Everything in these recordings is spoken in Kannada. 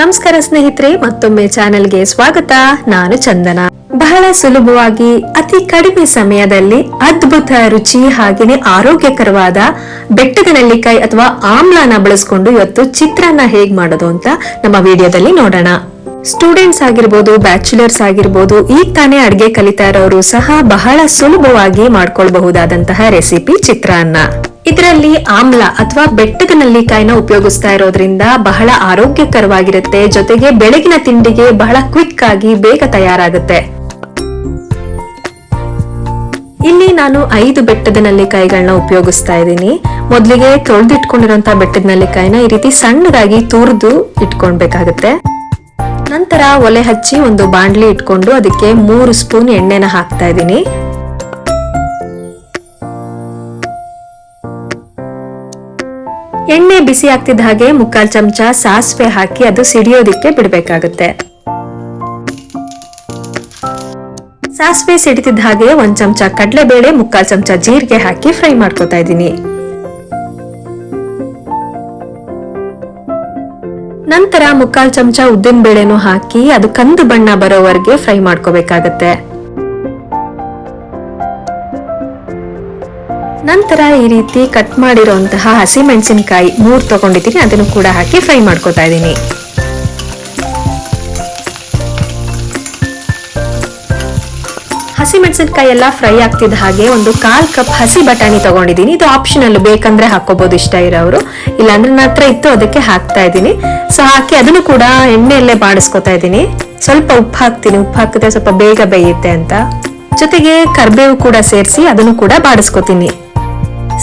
ನಮಸ್ಕಾರ ಸ್ನೇಹಿತರೆ, ಮತ್ತೊಮ್ಮೆ ಚಾನೆಲ್ಗೆ ಸ್ವಾಗತ. ನಾನು ಚಂದನ. ಬಹಳ ಸುಲಭವಾಗಿ, ಅತಿ ಕಡಿಮೆ ಸಮಯದಲ್ಲಿ ಅದ್ಭುತ ರುಚಿ ಹಾಗೆಯೇ ಆರೋಗ್ಯಕರವಾದ ಬೆಟ್ಟದ ನೆಲ್ಲಿಕಾಯಿ ಅಥವಾ ಆಮ್ಲಾನ ಬಳಸ್ಕೊಂಡು ಇವತ್ತು ಚಿತ್ರಾನ್ನ ಹೇಗ್ ಮಾಡೋದು ಅಂತ ನಮ್ಮ ವಿಡಿಯೋದಲ್ಲಿ ನೋಡೋಣ. ಸ್ಟೂಡೆಂಟ್ಸ್ ಆಗಿರ್ಬೋದು, ಬ್ಯಾಚುಲರ್ಸ್ ಆಗಿರ್ಬೋದು, ಈಗ ತಾನೇ ಅಡ್ಗೆ ಕಲಿತಾ ಇರೋರು ಸಹ ಬಹಳ ಸುಲಭವಾಗಿ ಮಾಡ್ಕೊಳ್ಬಹುದಾದಂತಹ ರೆಸಿಪಿ ಚಿತ್ರಾನ್ನ. ಇದರಲ್ಲಿ ಆಮ್ಲ ಅಥವಾ ಬೆಟ್ಟದ ನಲ್ಲಿಕಾಯಿನ ಉಪಯೋಗಿಸ್ತಾ ಇರೋದ್ರಿಂದ ಬಹಳ ಆರೋಗ್ಯಕರವಾಗಿರುತ್ತೆ. ಜೊತೆಗೆ ಬೆಳಗಿನ ತಿಂಡಿಗೆ ಬಹಳ ಕ್ವಿಕ್ ಆಗಿ ಬೇಗ ತಯಾರಾಗುತ್ತೆ. ಇಲ್ಲಿ ನಾನು ಐದು ಬೆಟ್ಟದ ನಲ್ಲಿಕಾಯಿಗಳನ್ನ ಉಪಯೋಗಿಸ್ತಾ ಇದ್ದೀನಿ. ಮೊದಲಿಗೆ ತೊಳೆದಿಟ್ಕೊಂಡಿರುವಂತಹ ಬೆಟ್ಟದ ನಲ್ಲಿಕಾಯಿನ ಈ ರೀತಿ ಸಣ್ಣದಾಗಿ ತುರಿದು ಇಟ್ಕೊಳ್ಬೇಕಾಗತ್ತೆ. ನಂತರ ಒಲೆ ಹಚ್ಚಿ ಒಂದು ಬಾಂಡ್ಲಿ ಇಟ್ಕೊಂಡು ಅದಕ್ಕೆ ಮೂರು ಸ್ಪೂನ್ ಎಣ್ಣೆನ ಹಾಕ್ತಾ ಇದ್ದೀನಿ. ಎಣ್ಣೆ ಬಿಸಿ ಆಗ್ತಿದ್ದ ಹಾಗೆ ಮುಕ್ಕಾಲ್ ಚಮಚ ಸಾಸಿವೆ ಹಾಕಿ ಅದು ಸಿಡಿಯೋದಿಕ್ಕೆ ಬಿಡಬೇಕಾಗುತ್ತೆ. ಸಾಸಿವೆ ಸಿಡಿತಿದ್ದ ಹಾಗೆ ಒಂದ್ ಚಮಚ ಕಡಲೆಬೇಳೆ, ಮುಕ್ಕಾಲ್ ಚಮಚ ಜೀರಿಗೆ ಹಾಕಿ ಫ್ರೈ ಮಾಡ್ಕೋತಾ ಇದ್ದೀನಿ. ನಂತರ ಮುಕ್ಕಾಲ್ ಚಮಚ ಉದ್ದಿನ ಬೇಳೆನೂ ಹಾಕಿ ಅದು ಕಂದು ಬಣ್ಣ ಬರೋವರೆಗೆ ಫ್ರೈ ಮಾಡ್ಕೋಬೇಕಾಗತ್ತೆ. ನಂತರ ಈ ರೀತಿ ಕಟ್ ಮಾಡಿರುವಂತಹ ಹಸಿ ಮೆಣಸಿನಕಾಯಿ ಮೂರ್ ತಗೊಂಡಿದ್ದೀನಿ. ಅದನ್ನು ಕೂಡ ಹಾಕಿ ಫ್ರೈ ಮಾಡ್ಕೋತಾ ಇದ್ದೀನಿ. ಹಸಿ ಮೆಣಸಿನಕಾಯಿ ಎಲ್ಲ ಫ್ರೈ ಆಗ್ತಿದ್ದ ಹಾಗೆ ಒಂದು ಕಾಲ್ ಕಪ್ ಹಸಿ ಬಟಾಣಿ ತಗೊಂಡಿದ್ದೀನಿ. ಇದು ಆಪ್ಷನಲ್ ಬೇಕಂದ್ರೆ ಹಾಕೋಬಹುದು ಇಷ್ಟ ಇರೋರು ಇಲ್ಲಾಂದ್ರೆ ನನ್ನ ಹತ್ರ ಇತ್ತು, ಅದಕ್ಕೆ ಹಾಕ್ತಾ ಇದ್ದೀನಿ. ಸೊ ಹಾಕಿ ಅದನ್ನು ಕೂಡ ಎಣ್ಣೆಯಲ್ಲೇ ಬಾಡಿಸ್ಕೊತಾ ಇದ್ದೀನಿ. ಸ್ವಲ್ಪ ಉಪ್ಪು ಹಾಕ್ತೀನಿ. ಉಪ್ಪು ಹಾಕಿದ್ರೆ ಸ್ವಲ್ಪ ಬೇಗ ಬೇಯುತ್ತೆ ಅಂತ. ಜೊತೆಗೆ ಕರ್ಬೇವು ಕೂಡ ಸೇರಿಸಿ ಅದನ್ನು ಕೂಡ ಬಾಡಿಸ್ಕೊತೀನಿ.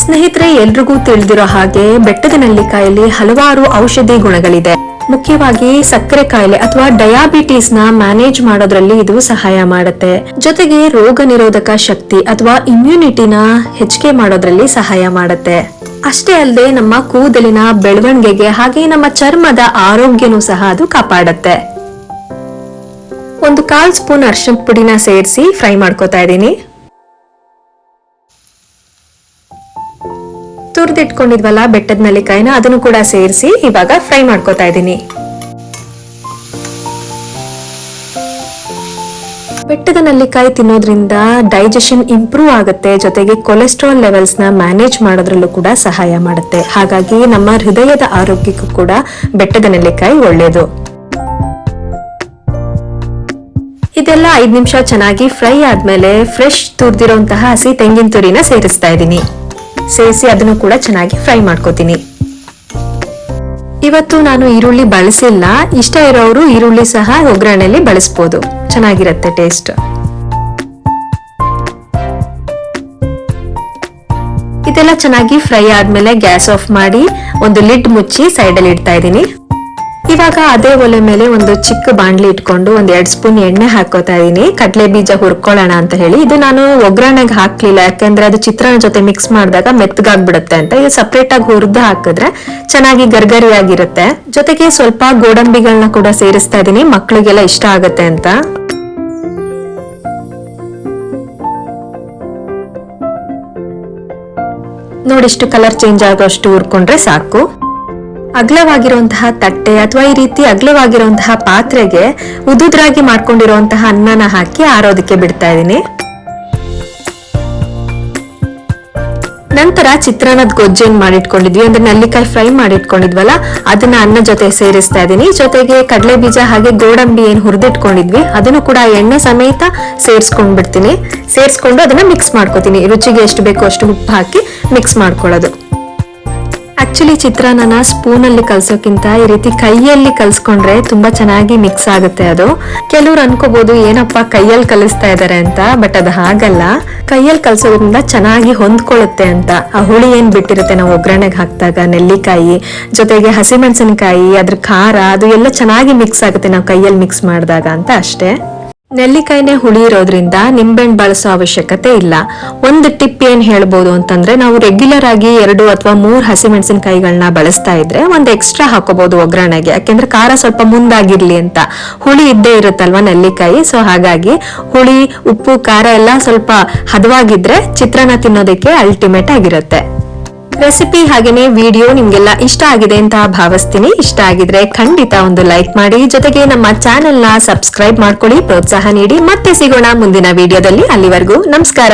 ಸ್ನೇಹಿತರೆ, ಎಲ್ರಿಗೂ ತಿಳಿದಿರೋ ಹಾಗೆ ಬೆಟ್ಟದ ನೆಲ್ಲಿಕಾಯಲ್ಲಿ ಹಲವಾರು ಔಷಧಿ ಗುಣಗಳಿದೆ. ಮುಖ್ಯವಾಗಿ ಸಕ್ಕರೆ ಕಾಯಿಲೆ ಅಥವಾ ಡಯಾಬಿಟೀಸ್ನ ಮ್ಯಾನೇಜ್ ಮಾಡೋದ್ರಲ್ಲಿ ಇದು ಸಹಾಯ ಮಾಡುತ್ತೆ. ಜೊತೆಗೆ ರೋಗ ನಿರೋಧಕ ಶಕ್ತಿ ಅಥವಾ ಇಮ್ಯುನಿಟಿನ ಹೆಚ್ಚಿಗೆ ಮಾಡೋದ್ರಲ್ಲಿ ಸಹಾಯ ಮಾಡುತ್ತೆ. ಅಷ್ಟೇ ಅಲ್ಲದೆ ನಮ್ಮ ಕೂದಲಿನ ಬೆಳವಣಿಗೆಗೆ ಹಾಗೆ ನಮ್ಮ ಚರ್ಮದ ಆರೋಗ್ಯನೂ ಸಹ ಅದು ಕಾಪಾಡುತ್ತೆ. ಒಂದು ಕಾಲ್ ಸ್ಪೂನ್ ಅರ್ಶಿನ ಪುಡಿನ ಸೇರಿಸಿ ಫ್ರೈ ಮಾಡ್ಕೋತಾ ಇದ್ದೀನಿ. ತುರಿದಿಟ್ಕೊಂಡಿದ್ವಲ್ಲ ಬೆಟ್ಟದ ನೆಲ್ಲಿಕಾಯಿನ ಅದನ್ನು ಕೂಡ ಸೇರಿಸಿ ಇವಾಗ ಫ್ರೈ ಮಾಡ್ಕೋತಾ ಇದ್ದೀನಿ. ಬೆಟ್ಟದ ನೆಲ್ಲಿಕಾಯಿ ತಿನ್ನೋದ್ರಿಂದ ಡೈಜೆಷನ್ ಇಂಪ್ರೂವ್ ಆಗುತ್ತೆ, ಜೊತೆಗೆ ಕೊಲೆಸ್ಟ್ರಾಲ್ ಲೆವೆಲ್ಸ್ನ ಮ್ಯಾನೇಜ್ ಮಾಡೋದ್ರಲ್ಲೂ ಕೂಡ ಸಹಾಯ ಮಾಡುತ್ತೆ. ಹಾಗಾಗಿ ನಮ್ಮ ಹೃದಯದ ಆರೋಗ್ಯಕ್ಕೂ ಕೂಡ ಬೆಟ್ಟದ ನೆಲ್ಲಿಕಾಯಿ ಒಳ್ಳೆಯದು ಇದೆಲ್ಲ ಐದು ನಿಮಿಷ ಚೆನ್ನಾಗಿ ಫ್ರೈ ಆದ್ಮೇಲೆ ಫ್ರೆಶ್ ತುರಿದಿರೋಂತಹ ಹಸಿ ತೆಂಗಿನ ತುರಿನ ಸೇರಿಸ್ತಾ ಇದ್ದೀನಿ. ಸೇರಿಸಿ ಅದನ್ನು ಕೂಡ ಚೆನ್ನಾಗಿ ಫ್ರೈ ಮಾಡ್ಕೋತೀನಿ. ಇವತ್ತು ನಾನು ಈರುಳ್ಳಿ ಬಳಸಿಲ್ಲ. ಇಷ್ಟ ಇರೋರು ಈರುಳ್ಳಿ ಸಹ ಒಗ್ಗರಣೆಯಲ್ಲಿ ಬಳಸ್ಬೋದು. ಚೆನ್ನಾಗಿರುತ್ತೆ ಟೇಸ್ಟ್. ಇದೆಲ್ಲ ಚೆನ್ನಾಗಿ ಫ್ರೈ ಆದ್ಮೇಲೆ ಗ್ಯಾಸ್ ಆಫ್ ಮಾಡಿ ಒಂದು ಲಿಡ್ ಮುಚ್ಚಿ ಸೈಡಲ್ಲಿ ಇಡ್ತಾ ಇದ್ದೀನಿ. ಇವಾಗ ಅದೇ ಒಲೆ ಮೇಲೆ ಒಂದು ಚಿಕ್ಕ ಬಾಂಡ್ಲಿ ಇಟ್ಕೊಂಡು ಒಂದ್ ಎರಡ್ ಸ್ಪೂನ್ ಎಣ್ಣೆ ಹಾಕೋತಾ ಇದೀನಿ. ಕಡಲೆ ಬೀಜ ಹುರ್ಕೊಳ್ಳೋಣ ಅಂತ ಹೇಳಿ. ಇದು ನಾನು ಒಗ್ಗರಣೆಗೆ ಹಾಕ್ಲಿಲ್ಲ. ಯಾಕಂದ್ರೆ ಅದು ಚಿತ್ರಾನ್ನ ಜೊತೆ ಮಿಕ್ಸ್ ಮಾಡಿದಾಗ ಮೆತ್ತಗಾಗ್ಬಿಡುತ್ತೆ ಅಂತ. ಇದು ಸಪ್ರೇಟ್ ಆಗಿ ಹುರಿದು ಹಾಕಿದ್ರೆ ಚೆನ್ನಾಗಿ ಗರ್ಗರಿಯಾಗಿರುತ್ತೆ. ಜೊತೆಗೆ ಸ್ವಲ್ಪ ಗೋಡಂಬಿಗಳನ್ನ ಕೂಡ ಸೇರಿಸ್ತಾ ಇದೀನಿ. ಮಕ್ಳಿಗೆಲ್ಲ ಇಷ್ಟ ಆಗತ್ತೆ ಅಂತ. ನೋಡಿಷ್ಟು ಕಲರ್ ಚೇಂಜ್ ಆಗೋಷ್ಟು ಹುರ್ಕೊಂಡ್ರೆ ಸಾಕು. ಅಗ್ಲವಾಗಿರುವಂತಹ ತಟ್ಟೆ ಅಥವಾ ಈ ರೀತಿ ಅಗ್ಲವಾಗಿರುವಂತಹ ಪಾತ್ರೆಗೆ ಉದುದ್ರಾಗಿ ಮಾಡ್ಕೊಂಡಿರುವಂತಹ ಅನ್ನನ ಹಾಕಿ ಆರೋದಕ್ಕೆ ಬಿಡ್ತಾ ಇದ್ದೀನಿ. ನಂತರ ಚಿತ್ರಾನ್ನದ ಗೊಜ್ಜೇನ್ ಮಾಡಿಟ್ಕೊಂಡಿದ್ವಿ? ಅಂದ್ರೆ ನಲ್ಲಿಕಾಯಿ ಫ್ರೈ ಮಾಡಿಟ್ಕೊಂಡಿದ್ವಲ್ಲ, ಅದನ್ನ ಅನ್ನ ಜೊತೆ ಸೇರಿಸ್ತಾ ಇದೀನಿ ಜೊತೆಗೆ ಕಡಲೆ ಬೀಜ ಹಾಗೆ ಗೋಡಂಬಿ ಏನು ಹುರಿದಿಟ್ಕೊಂಡಿದ್ವಿ, ಅದನ್ನು ಕೂಡ ಎಣ್ಣೆ ಸಮೇತ ಸೇರಿಸ್ಕೊಂಡ್ಬಿಡ್ತೀನಿ. ಸೇರಿಸ್ಕೊಂಡು ಅದನ್ನ ಮಿಕ್ಸ್ ಮಾಡ್ಕೋತೀನಿ. ರುಚಿಗೆ ಎಷ್ಟು ಬೇಕೋ ಅಷ್ಟು ಉಪ್ಪು ಹಾಕಿ ಮಿಕ್ಸ್ ಮಾಡ್ಕೊಳ್ಳೋದು. ಆಕ್ಚುಲಿ ಚಿತ್ರಾನ್ನ ಸ್ಪೂನ್ ಅಲ್ಲಿ ಕಲ್ಸೋಕ್ಕಿಂತ ಈ ರೀತಿ ಕೈಯಲ್ಲಿ ಕಲ್ಸ್ಕೊಂಡ್ರೆ ತುಂಬಾ ಚೆನ್ನಾಗಿ ಮಿಕ್ಸ್ ಆಗುತ್ತೆ ಅದು. ಕೆಲವ್ರು ಅನ್ಕೋಬಹುದು ಏನಪ್ಪ ಕೈಯಲ್ಲಿ ಕಲಿಸ್ತಾ ಇದಾರೆ ಅಂತ ಬಟ್ ಅದು ಹಾಗಲ್ಲ. ಕೈಯಲ್ಲಿ ಕಲ್ಸೋದ್ರಿಂದ ಚೆನ್ನಾಗಿ ಹೊಂದ್ಕೊಳ್ಳುತ್ತೆ ಅಂತ. ಆ ಹುಳಿ ಏನ್ ಬಿಟ್ಟಿರುತ್ತೆ ನಾವು ಒಗ್ಗರಣೆಗೆ ಹಾಕಿದಾಗ, ನೆಲ್ಲಿಕಾಯಿ, ಜೊತೆಗೆ ಹಸಿಮೆಣಸಿನಕಾಯಿ, ಅದ್ರ ಖಾರ, ಅದು ಎಲ್ಲ ಚೆನ್ನಾಗಿ ಮಿಕ್ಸ್ ಆಗುತ್ತೆ ನಾವು ಕೈಯಲ್ಲಿ ಮಿಕ್ಸ್ ಮಾಡಿದಾಗ ಅಂತ ಅಷ್ಟೇ. ನೆಲ್ಲಿಕಾಯಿನೇ ಹುಳಿ ಇರೋದ್ರಿಂದ ನಿಂಬೆಹಣ್ಣು ಬಳಸೋ ಅವಶ್ಯಕತೆ ಇಲ್ಲ. ಒಂದು ಟಿಪ್ ಏನ್ ಹೇಳ್ಬೋದು ಅಂತಂದ್ರೆ ನಾವು ರೆಗ್ಯುಲರ್ ಆಗಿ ಎರಡು ಅಥವಾ ಮೂರು ಹಸಿಮೆಣಸಿನಕಾಯಿಗಳನ್ನ ಬಳಸ್ತಾ ಇದ್ರೆ ಒಂದು ಎಕ್ಸ್ಟ್ರಾ ಹಾಕೋಬಹುದು ಒಗ್ಗರಣೆಗೆ. ಯಾಕೆಂದ್ರೆ ಖಾರ ಸ್ವಲ್ಪ ಮುಂದಾಗಿರ್ಲಿ ಅಂತ. ಹುಳಿ ಇದ್ದೇ ಇರುತ್ತಲ್ವಾ ನೆಲ್ಲಿಕಾಯಿ? ಸೊ ಹಾಗಾಗಿ ಹುಳಿ, ಉಪ್ಪು, ಖಾರ ಎಲ್ಲ ಸ್ವಲ್ಪ ಹದವಾಗಿದ್ರೆ ಚಿತ್ರಾನ್ನ ತಿನ್ನೋದಕ್ಕೆ ಅಲ್ಟಿಮೇಟ್ ಆಗಿರುತ್ತೆ. ರೆಸಿಪಿ ಹಾಗೇನೆ ವಿಡಿಯೋ ನಿಮ್ಗೆಲ್ಲ ಇಷ್ಟ ಆಗಿದೆ ಅಂತ ಭಾವಿಸ್ತೀನಿ. ಇಷ್ಟ ಆಗಿದ್ರೆ ಖಂಡಿತ ಒಂದು ಲೈಕ್ ಮಾಡಿ. ಜೊತೆಗೆ ನಮ್ಮ ಚಾನೆಲ್ನ ಸಬ್ಸ್ಕ್ರೈಬ್ ಮಾಡ್ಕೊಳ್ಳಿ. ಪ್ರೋತ್ಸಾಹ ನೀಡಿ. ಮತ್ತೆ ಸಿಗೋಣ ಮುಂದಿನ ವಿಡಿಯೋದಲ್ಲಿ. ಅಲ್ಲಿವರೆಗೂ ನಮಸ್ಕಾರ.